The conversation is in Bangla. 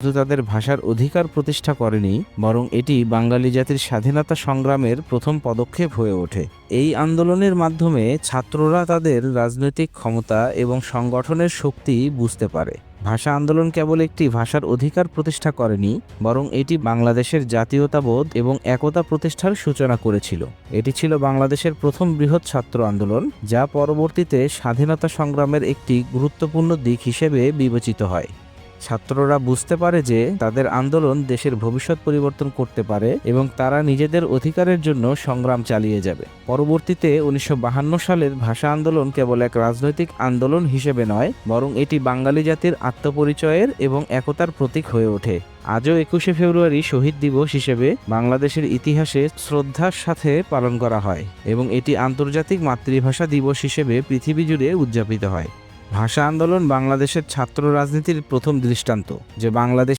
শুধু তাদের ভাষার অধিকার প্রতিষ্ঠা করেনি, বরং এটি বাঙালি জাতির স্বাধীনতা সংগ্রামের প্রথম পদক্ষেপ হয়ে ওঠে। এই আন্দোলনের মাধ্যমে ছাত্ররা তাদের রাজনৈতিক ক্ষমতা এবং সংগঠনের শক্তি বুঝতে পারে। ভাষা আন্দোলন কেবল একটি ভাষার অধিকার প্রতিষ্ঠা করেনি, বরং এটি বাংলাদেশের জাতীয়তাবোধ এবং একতা প্রতিষ্ঠার সূচনা করেছিল। এটি ছিল বাংলাদেশের প্রথম বৃহৎ ছাত্র আন্দোলন, যা পরবর্তীতে স্বাধীনতা সংগ্রামের একটি গুরুত্বপূর্ণ দিক হিসেবে বিবেচিত হয়। ছাত্ররা বুঝতে পারে যে তাদের আন্দোলন দেশের ভবিষ্যৎ পরিবর্তন করতে পারে এবং তারা নিজেদের অধিকারের জন্য সংগ্রাম চালিয়ে যাবে। পরবর্তীতে উনিশশো সালের ভাষা আন্দোলন কেবল এক রাজনৈতিক আন্দোলন হিসেবে নয়, বরং এটি বাঙালি জাতির আত্মপরিচয়ের এবং একতার প্রতীক হয়ে ওঠে। আজও একুশে ফেব্রুয়ারি শহীদ দিবস হিসেবে বাংলাদেশের ইতিহাসে শ্রদ্ধার সাথে পালন করা হয় এবং এটি আন্তর্জাতিক মাতৃভাষা দিবস হিসেবে পৃথিবী জুড়ে উদযাপিত হয়। ভাষা আন্দোলন বাংলাদেশের ছাত্র রাজনীতির প্রথম দৃষ্টান্ত যে বাংলাদেশ